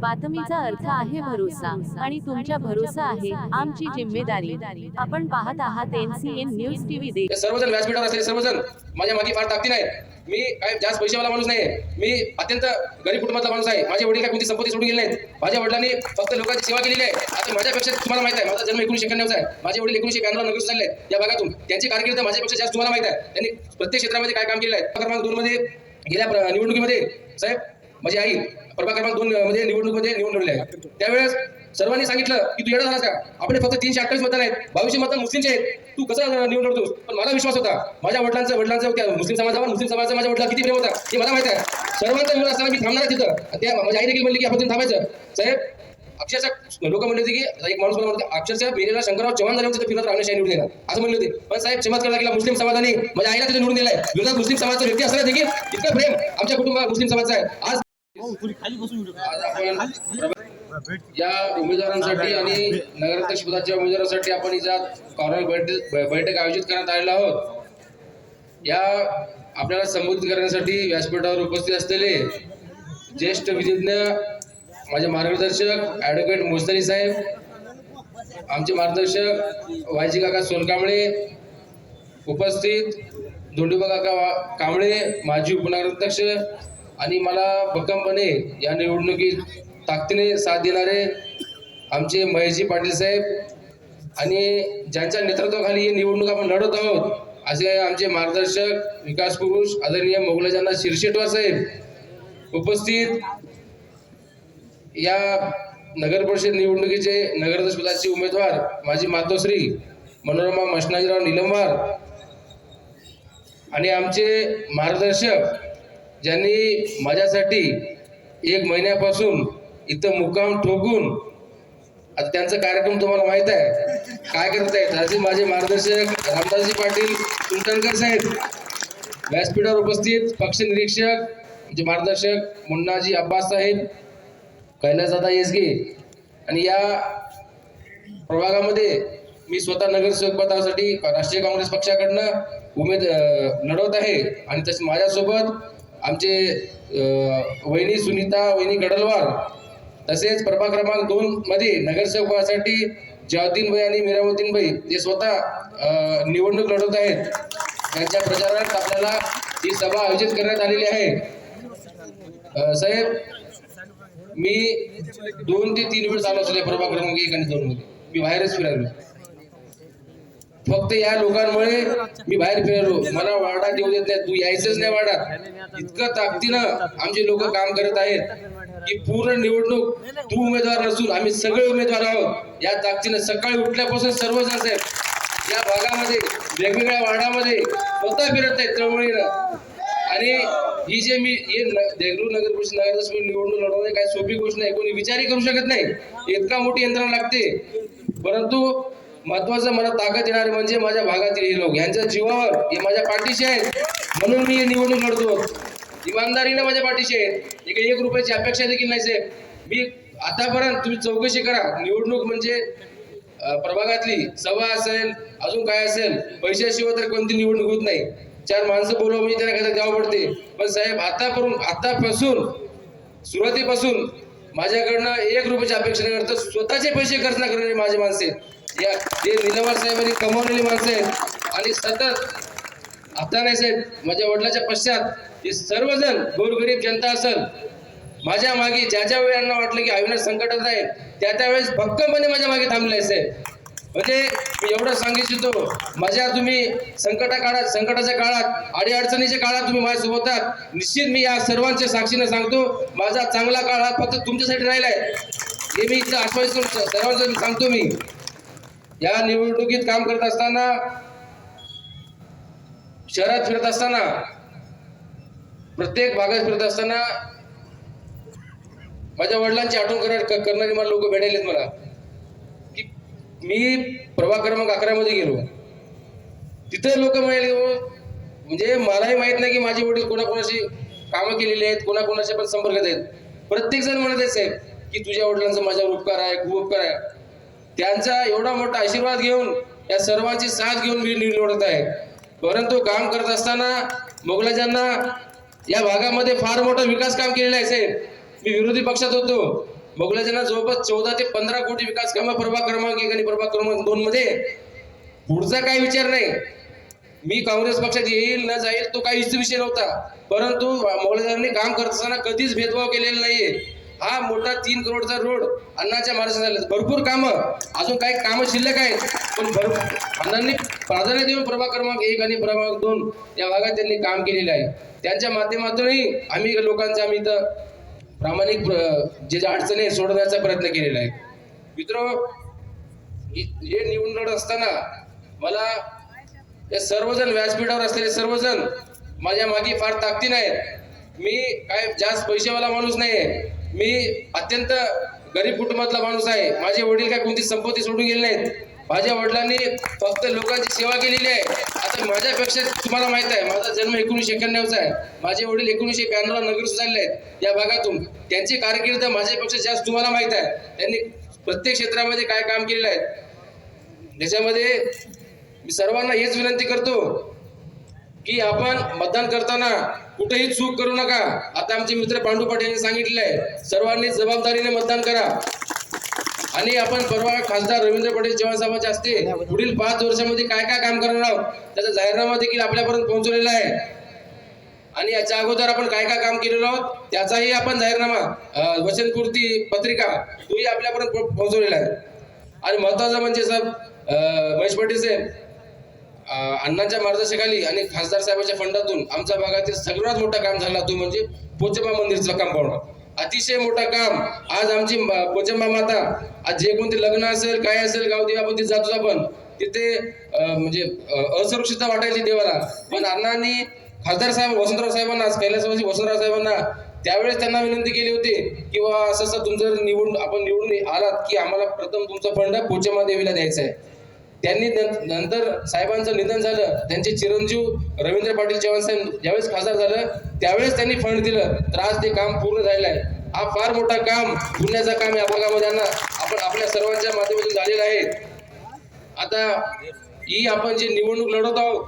बातमीचा अर्थ आहे भरोसा आणि तुमच्या भरोसा आहे आमची जिम्मेदारी. आपण पाहत आहात एनसीएन न्यूज टीव्ही दे सर्वजण व्यासपीठावर असलेले सर्वजण माझ्या मागे फार ताकदीन आहेत. मी काय जास्त पैशावाला माणूस नाही मी अत्यंत गरीब कुटुंबातला माणूस आहे. माझे वडील काय कोणती संपत्ती सोडून गेले नाहीत? माझ्या वडिलांनी फक्त लोकांची सेवा केलेली आहे. आता माझ्यापेक्षा तुम्हाला माहीत आहे माझा जन्म एकोणीशे एक्याण्णवचा आहे. माझे वडील एकोणीशे ब्याण्णव नगर झाले या भागातून त्यांची कारकीर्द माझ्यापेक्षा जास्त तुम्हाला माहीत आहे. त्यांनी प्रत्येक क्षेत्रामध्ये काय काम केलं आहे? क्रमांक दोन मध्ये गेल्या निवडणुकीमध्ये साहेब माझी आई प्रभाग क्रमांक दोन मध्ये निवडणुकीमध्ये निवडून आहे. त्यावेळेस सर्वांनी सांगितलं की तू येणार झालास का आपले फक्त तीनशे अठ्ठावीस मतदान आहेत. बावीसशे मतदान मुस्लिमचे आहेत. तू कसं निवडून लढतोस पण मला विश्वास होता. माझ्या वडिलांचा वडिलांचा त्या मुस्लिम समाजावर मुस्लिम समाजाचा माझ्या वडिला किती प्रेम होता? हे मला माहीत आहे. सर्वांचा विरोध असताना मी थांबणार तिथं. त्या माझ्या आई देखील म्हणली की आपण थांबायचं. साहेब अक्षरशः लोक म्हणले होते की एक माणूस मला म्हणतो अक्षरशः मेरेला शंकरराव चव्हाण झाले होते फिरत राहण्याशी निवडून देणार असं म्हणले होते. पण साहेब चमत्कार केला मुस्लिम समाजाने. माझ्या आईला तिथे निवडून दिलाय. विरोधात मुस्लिम समाजाचा व्यक्ती असताना देखील इतकं प्रेम आमच्या कुटुंबात मुस्लिम समाजाचा आहे. आज या उमेदवारांसाठी आणि नगराध्यक्ष पदाच्या उमेदवारांसाठी आपण कॉर्नर बैठक बैठक आयोजित करण्यात आलेला आहोत. या आपल्याला संबोधित करण्यासाठी व्यासपीठावर उपस्थित असलेले ज्येष्ठ विधिज्ञ माझे मार्गदर्शक ॲडव्होकेट मोस्तरी साहेब आमचे मार्गदर्शक वायजी काका सोनकांबळे उपस्थित धोंडोबा काका कांबळे माजी उपनगराध्यक्ष आणि मला भक्कमपणे या निवडणुकीत ताकदीने साथ देणारे आमचे महेशजी पाटील साहेब आणि ज्यांच्या नेतृत्वाखाली ही निवडणूक आपण लढत आहोत असे आमचे मार्गदर्शक विकास पुरुष आदरणीय मोगलाजांना शिरशेटवा साहेब उपस्थित या नगर परिषद निवडणुकीचे नगराध्यक्ष पदाचे उमेदवार माझी मातोश्री मनोरमा मशनाजीराव निलंबार आणि आमचे मार्गदर्शक ज्यांनी माझ्यासाठी एक महिन्यापासून इथं मुक्काम ठोकून आता त्यांचा कार्यक्रम तुम्हाला माहीत आहे. काय करत आहेत? असे माझे मार्गदर्शक रामदासजी पाटील सुलतानकर साहेब व्यासपीठावर उपस्थित पक्ष निरीक्षक म्हणजे मार्गदर्शक मुन्नाजी अब्बास साहेब कैलासदादा येसगे. आणि या प्रभागामध्ये मी स्वतः नगरसेवक पदासाठी राष्ट्रीय काँग्रेस पक्षाकडनं उमेद लढवत आहे. आणि तसे माझ्यासोबत आमचे वहिनी सुनीता वहिनी गडलवार तसेच प्रभाग क्रमांक दोन मध्ये नगरसेवक भाई आणि मीरामुद्दीन भाई ते स्वतः निवडणूक लढवत आहेत. त्यांच्या प्रचारात आपल्याला ही सभा आयोजित करण्यात आलेली आहे. साहेब मी दोन ते तीन वेळ चालू असले प्रभाग क्रमांक एक आणि दोन मध्ये. मी बाहेरच फिरायलो फक्त या लोकांमुळे मी बाहेर फिरलो. मला वार्डात येऊ देत नाही. तू यायचंच नाही वाडात इतकं ताकदीनं आमचे लोक काम करत आहेत की पूर्ण निवडणूक तू उमेदवार नसून आम्ही सगळे उमेदवार आहोत. या ताकदीनं सकाळी उठल्यापासून सर्वजण साहेब या भागामध्ये वेगवेगळ्या वार्डामध्ये स्वतः फिरत आहेत चळवळीनं आणि ही जे मी हे देगलूर नगर परिषद नगराध्यक्ष मी निवडणूक लढवणे काही सोपी गोष्ट नाही. कोणी विचारही करू शकत नाही. इतका मोठी यंत्रणा लागते. परंतु महत्वाचं मला ताकद येणारे म्हणजे माझ्या भागातील हे लोक. यांच्या जीवावर हे माझ्या पाठीशी आहेत. म्हणून मी निवडणूक लढतो. इमानदारीने माझ्या पाठीशी आहेत. एक एक रुपयाची अपेक्षा देखील नाही साहेब. मी आतापर्यंत तुम्ही चौकशी करा. निवडणूक म्हणजे प्रभागातली सभा असेल अजून काय असेल पैशाशिवाय तर कोणती निवडणूक होत नाही. चार माणसं बोलवा म्हणजे त्यांना एखादं द्यावं पडते. पण साहेब आतापासून आतापासून सुरुवातीपासून माझ्याकडनं एक रुपयाची अपेक्षा न करता. स्वतःचे पैसे खर्च न करणारे माझे माणसे या जे निलवार साहेबांनी कमावलेली माणसं आहेत आणि सतत आता नाही साहेब माझ्या वडिलाच्या पश्चात हे सर्वजण गोरगरीब जनता असेल माझ्या मागे ज्या ज्या वेळांना वाटलं की अविनाश संकटात आहे त्या त्यावेळेस भक्कमपणे माझ्या मागे थांबले साहेब. म्हणजे मी एवढं सांगू इच्छितो माझ्या तुम्ही संकटा काळात संकटाच्या काळात अडीअडचणीच्या काळात तुम्ही माझ्यासोबत आहात. निश्चित मी या सर्वांच्या साक्षीने सांगतो माझा चांगला काळ हा फक्त तुमच्यासाठी राहिला आहे हे मी इथं आश्वासन सर्वांचं मी सांगतो मी. या निवडणुकीत काम करत असताना शहरात फिरत असताना प्रत्येक भागात फिरत असताना माझ्या वडिलांची आठवण करणार करणारी मला लोक भेटायलेत मला. की मी प्रभाग क्रमांक अकरामध्ये गेलो. तिथे लोक म्हणाले "हो, म्हणजे मलाही माहीत नाही की माझे वडील कोणाकोणाशी कामं केलेली आहेत कोणाकोणाशी पण संपर्कात आहेत. प्रत्येक जण म्हणत आहे साहेब की तुझ्या वडिलांचा माझ्यावर उपकार आहे खूप उपकार आहे. त्यांचा एवढा मोठा आशीर्वाद घेऊन या सर्वांची साथ घेऊन मी निवडत आहे. परंतु काम करत असताना मोगलाजांना या भागामध्ये फार मोठा विकास काम केलेला आहे. साहेब मी विरोधी पक्षात होतो. मोगलाजना जवळपास चौदा ते पंधरा कोटी विकास कामं प्रभाग क्रमांक एक आणि प्रभाग क्रमांक दोन मध्ये पुढचा काही विचार नाही. मी काँग्रेस पक्षात येईल न जाईल तो काही विषय नव्हता. परंतु मोगलाजांनी काम करत असताना कधीच भेदभाव केलेला नाहीये. हा मोठा तीन करोडचा रोड अण्णाच्या मार्गाने भरपूर कामं. अजून काही कामं शिल्लक आहेत. पण भरपूर अण्णांनी प्राधान्य देऊन प्रभाग क्रमांक एक आणि प्रभाग दोन या भागात त्यांनी काम केलेलं आहे. त्यांच्या माध्यमातूनही आम्ही लोकांचा आम्ही इथं प्रामाणिक जे ज्या अडचणी आहेत, सोडवण्याचा प्रयत्न केलेला आहे. मित्र हे निवडणूक असताना मला या सर्वजण व्यासपीठावर असलेले सर्वजण माझ्या मागे फार ताकदीन आहेत. मी काय जास्त पैसेवाला माणूस नाही आहे मी अत्यंत गरीब कुटुंबातला माणूस आहे. माझे वडील काय कोणती संपत्ती सोडून गेले नाहीत. माझ्या वडिलांनी फक्त लोकांची सेवा केलेली आहे. आता माझ्यापेक्षा तुम्हाला माहीत आहे माझा जन्म एकोणीसशे एक्क्याण्णवचा आहे. माझे वडील एकोणीसशे ब्याण्णवला नगरस्थ झालेले आहेत. या भागातून त्यांची कारकीर्द माझ्यापेक्षा जास्त तुम्हाला माहीत आहे. त्यांनी प्रत्येक क्षेत्रामध्ये काय काम केलेलं आहे? त्याच्यामध्ये मी सर्वांना हेच विनंती करतो की आपण मतदान करताना कुठेही चूक करू नका. आता आमचे मित्र पांडू पाटील यांनी सांगितलं आहे सर्वांनी जबाबदारीने मतदान करा. आणि आपण परवा खासदार रवींद्र पटेल चव्हाण साहेबांच्या असते पुढील पाच वर्षामध्ये काय काय काम करणार आहोत त्याचा जाहीरनामा देखील आपल्यापर्यंत पोहोचवलेला आहे. आणि याच्या अगोदर आपण काय काय काम केलेलो आहोत त्याचाही आपण जाहीरनामा वचनपूर्ती पत्रिका तोही आपल्यापर्यंत पोहोचवलेला आहे. आणि महत्वाचं म्हणजे साहेब महेश पाटील साहेब अण्णांच्या मार्गदर्शनाखाली आणि खासदार साहेबांच्या फंडातून आमच्या भागातील सगळ्यात मोठं काम झालं तो म्हणजे पोचंबा मंदिरचं कंपाऊंड अतिशय मोठं काम. आज आमची पोचंबा माता आज जे कोणते लग्न असेल काय असेल गावदेवी आपण तिथे जातो आपण. तिथे म्हणजे असुरक्षितता वाटायची देवाला. पण अण्णांनी खासदार साहेब वसंतराव साहेबांना आज कैलासवासी वसंतराव साहेबांना त्यावेळेस त्यांना विनंती केली होती की असं असं तुमचं जर निवडून आपण निवडून आलात की आम्हाला प्रथम तुमचा फंड पोचंबा देवीला द्यायचा आहे. त्यांनी नंतर साहेबांचं निधन झालं त्यांचे चिरंजीव रवींद्र पाटील चव्हाण साहेब ज्यावेळेस खासदार झालं त्यावेळेस त्यांनी फंड दिलं. तर आज ते काम पूर्ण झालेलं आहे. हा फार मोठा काम पुण्याचा काम या भागामध्ये आपण आपल्या सर्वांच्या माध्यमातून झालेलं आहे. आता ही आपण जी निवडणूक लढवत आहोत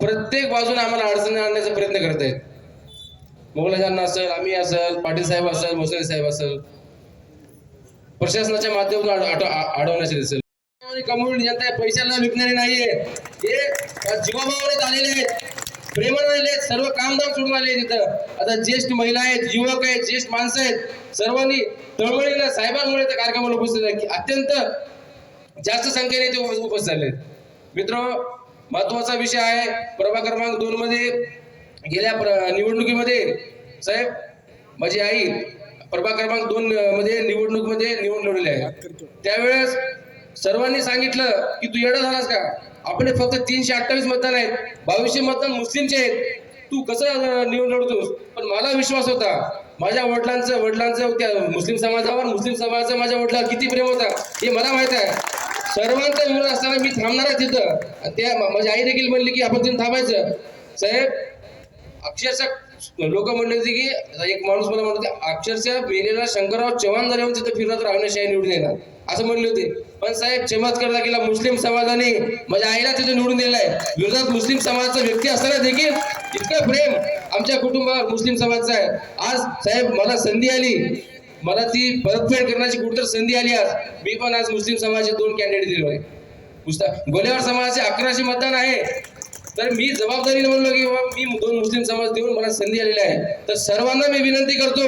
प्रत्येक बाजूने आम्हाला अडचणी आणण्याचा प्रयत्न करत आहेत. मोगलाजांना असेल आम्ही असेल पाटील साहेब असेल मोसरे साहेब असेल. प्रशासनाच्या माध्यमातून अडवण्याचे दिसेल. कमवून जनता आहे, पैशाला विकणारे नाहीये. हे जीवाभावाने आलेले आहेत. प्रेमाने आले सर्व कामदार सोडून आले तिथं आता ज्येष्ठ महिला आहेत युवक आहेत ज्येष्ठ माणसं आहेत. सर्वांनी तळमळीनं साहेबांमुळे त्या कार्यक्रमाला उपस्थित आहे अत्यंत जास्त संख्येने ते उपस्थित झाले मित्र महत्त्वाचा विषय आहे. प्रभाग क्रमांक दोन मध्ये गेल्या प्र- निवडणुकीमध्ये साहेब माझी आई प्रभाग क्रमांक दोन मध्ये निवडणूकमध्ये निवडून लढले आहे. त्यावेळेस सर्वांनी सांगितलं की तू येडा झालास का? आपले फक्त तीनशे अठ्ठावीस मतदान आहेत. बावीसशे मतदान मुस्लिमचे आहेत. तू कसं निवडून लढतोस? पण मला विश्वास होता. माझ्या वडिलांचं वडिलांचं त्या मुस्लिम समाजावर मुस्लिम समाजाचा माझ्या वडिलांवर किती प्रेम होता हे मला माहीत आहे. सर्वांचा विरोध असताना मी थांबणार आहे तिथं. आणि त्या माझी आई देखील म्हणली की आपण तिथून थांबायचं. साहेब अक्षरशः लोक म्हणले होते की एक माणूस मला म्हणत होते अक्षरशः मेलेला शंकरराव चव्हाण झाले येऊन तिथं फिरत राहण्याशिवाय निवडून येणार. असं म्हणले होते. पण साहेब चमत्कार दाखिला मुस्लिम समाजाने. माझ्या आईला तिथे निवडून दिलेला आहे. विरोधात मुस्लिम समाजाचा व्यक्ती असताना देखील इतकं प्रेम आमच्या कुटुंबावर मुस्लिम समाजाचा आहे. आज साहेब मला संधी आली. मला ती परतफेड करण्याची कुठतर संधी आली आज. मी पण आज मुस्लिम समाजाचे दोन कॅन्डिडेट दिले आहे गोलेवार समाजाचे अकराशे मतदान आहे. तर मी जबाबदारीने म्हणलो की बाबा मी दोन मुस्लिम समाज देऊन मला संधी आलेली आहे. तर सर्वांना मी विनंती करतो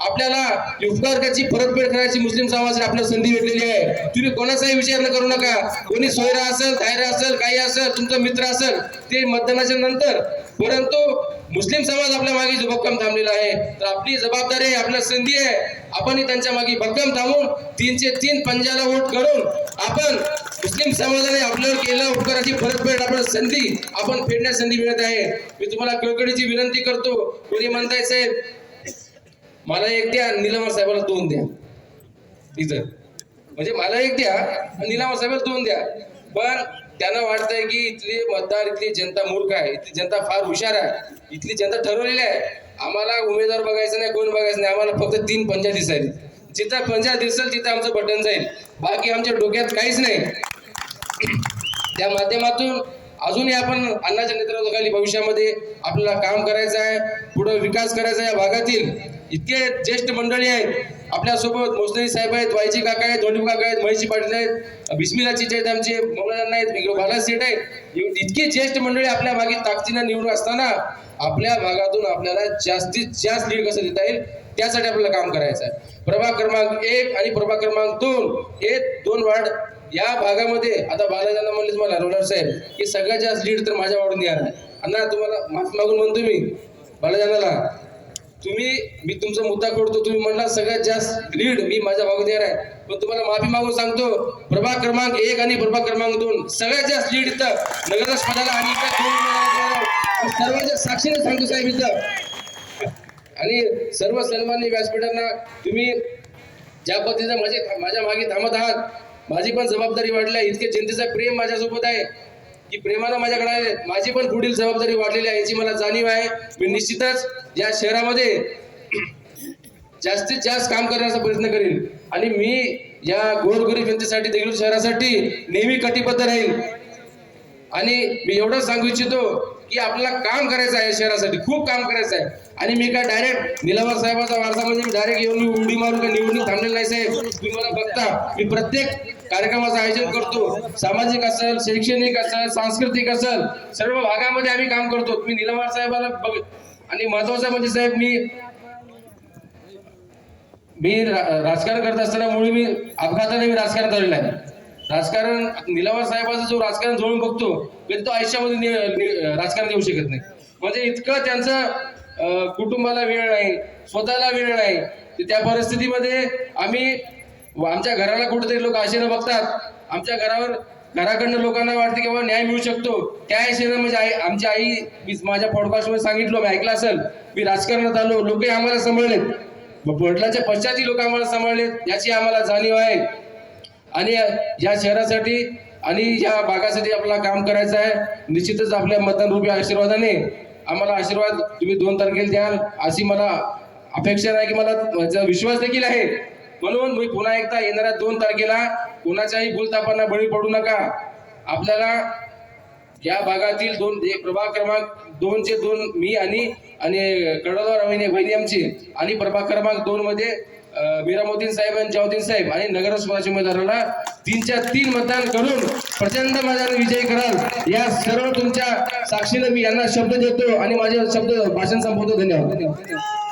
आपल्याला उपकारकाची परतफेड करायची मुस्लिम समाजाने आपल्याला संधी भेटलेली आहे. तुम्ही कोणाचाही विचार न करू नका. कोणी सोयरा असेल धायरा असेल काही असेल तुमचा मित्र असेल ते मतदानाच्या नंतर. परंतु मुस्लिम समाज आपल्या मागे जो भक्कम थांबलेला आहे तर आपली जबाबदारी आहे आपल्या संधी आहे. आपणही त्यांच्या मागे भक्कम थांबून तीनशे तीन पंजाला वोट करून आपण मुस्लिम समाजाने आपल्यावर केलेल्या उपकाराची परतफेड आपण संधी आपण फेडण्यास संधी मिळत आहे. मी तुम्हाला कळकळीची विनंती करतो. कोणी म्हणताय साहेब मला एक द्या आणि साहेबाला दोन द्या. इथं म्हणजे मला एक द्या आणि निलामा साहेबाला दोन द्या. पण त्यांना वाटतंय की इथली मतदार इथली जनता मूर्ख आहे. इथली जनता फार हुशार आहे. इथली जनता ठरवलेली आहे. आम्हाला उमेदवार बघायचं नाही कोण बघायचं नाही. आम्हाला फक्त तीन पंचायत दिसायला जिथं पंचायत दिसेल तिथं आमचं बटन जाईल. बाकी आमच्या डोक्यात काहीच नाही. त्या माध्यमातून अजूनही आपण अण्णाच्या नेतृत्वाखाली भविष्यामध्ये आपल्याला काम करायचं आहे पुढे विकास करायचा आहे या भागातील इतके ज्येष्ठ मंडळी आहेत. आपल्यासोबत मोसनरी साहेब आहेत वायची काका आहेत धोंडू काका आहेत महेशी पाटील आहेत बिस्मिलाची जे आहेत आमचे मौलाना आहेत इकडे बालाजी सेठ आहेत. इतके इतकी ज्येष्ठ मंडळी आपल्या मागे ताकदीनं निवडून असताना आपल्या भागातून आपल्याला जास्तीत जास्त लीड कसं देता येईल त्यासाठी आपल्याला काम करायचं आहे. प्रभाग क्रमांक एक आणि प्रभाग क्रमांक दोन हे दोन वार्ड या भागामध्ये आता बालाजांना म्हणलेच मला रोलर साहेब की सगळ्यात जास्त लीड तर माझ्या वाढून येणार अण्णा तुम्हाला माफी मागून म्हणतो मी बालाजानाला. तुम्ही मी तुमचा मुद्दा करतो तुम्ही म्हणला सगळ्यात जास्त लीड मी माझ्या भागात येणार आहे. पण तुम्हाला माफी मागून सांगतो प्रभाग क्रमांक एक आणि प्रभाग क्रमांक दोन सगळ्यात जास्त लीड इथं नगरदास पदाला आणि सर्वांच्या साक्षीने सांगतो साहेब इथं. आणि सर्व सन्मान्य व्यासपीठांना तुम्ही ज्या पद्धतीनं माझे माझ्या मागे थांबत आहात माझी पण जबाबदारी वाढली आहे. इतके जनतेचा प्रेम माझ्यासोबत आहे. की प्रेमानं माझ्याकडे आहे माझी पण पुढील जबाबदारी वाढलेली आहे याची मला जाणीव आहे. मी निश्चितच या शहरामध्ये जास्तीत जास्त काम करण्याचा प्रयत्न करेन. आणि मी या गोरगरीब जनतेसाठी देगलूर शहरासाठी नेहमी कटिबद्ध राहील आणि मी एवढंच सांगू इच्छितो की आपल्याला काम करायचं आहे शहरासाठी. खूप काम करायचं आहे. आणि मी काय डायरेक्ट निलावर साहेबाचा वारसा म्हणजे मी डायरेक्ट येऊन मी उडी मारून का निवडणूक थांबलेला नाही साहेब. तुम्ही मला बघता. मी प्रत्येक कार्यक्रमाचं आयोजन करतो. सामाजिक असेल शैक्षणिक असेल सांस्कृतिक असेल सर्व भागामध्ये आम्ही काम करतो. मी निलवार साहेबाला बघ आणि महत्वाचं म्हणजे साहेब मी मी रा- राजकारण करत असतानामुळे मी अपघाताने मी राजकारण झालेलं आहे राजकारण निलावार साहेबाचं जो राजकारण जोडून बघतो कधी तो आयुष्यामध्ये नि- राजकारण देऊ शकत नाही. म्हणजे इतकं त्यांचं कुटुंबाला वेळ नाही स्वतःला वेळ नाही. त्या परिस्थितीमध्ये आम्ही व आमच्या घराला कुठेतरी लोक आशेनं बघतात. आमच्या घरावर घराकडनं लोकांना वाटते की बाबा न्याय मिळू शकतो. त्या आशेनं म्हणजे आई आमची आई मी माझ्या पॉडकास्टमध्ये सांगितलं मी ऐकलं असेल. मी राजकारणात आलो लोकही आम्हाला सांभाळलेत. व वडिलांच्या पश्चातही लोक आम्हाला सांभाळलेत. याची आम्हाला जाणीव आहे. आणि या शहरासाठी आणि या भागासाठी आपल्याला काम करायचं आहे. निश्चितच आपल्या मतदान रूपी आशीर्वादाने आम्हाला आशीर्वाद तुम्ही दोन तारखेला द्याल. अशी मला अपेक्षा नाही की मला विश्वास देखील आहे. म्हणून मी पुन्हा एकदा येणाऱ्या दोन तारखेला कोणाच्याही भूलतापांना बळी पडू नका. आपल्याला या भागातील दोन हे प्रभाग क्रमांक दोनचे दोन मी आणि आणि कडोदर वहिनी बहिणी आमची आणि प्रभाग क्रमांक दोन मध्ये अं, साहेब आणि जावदीन साहेब आणि नगर स्वराज्य उमेदवाराला तीनच्या तीन मतदान करून प्रचंड माझ्याने विजयी कराल. या सर्व तुमच्या साक्षीने मी यांना शब्द देतो आणि माझे शब्द भाषण संपवतो. धन्यवाद.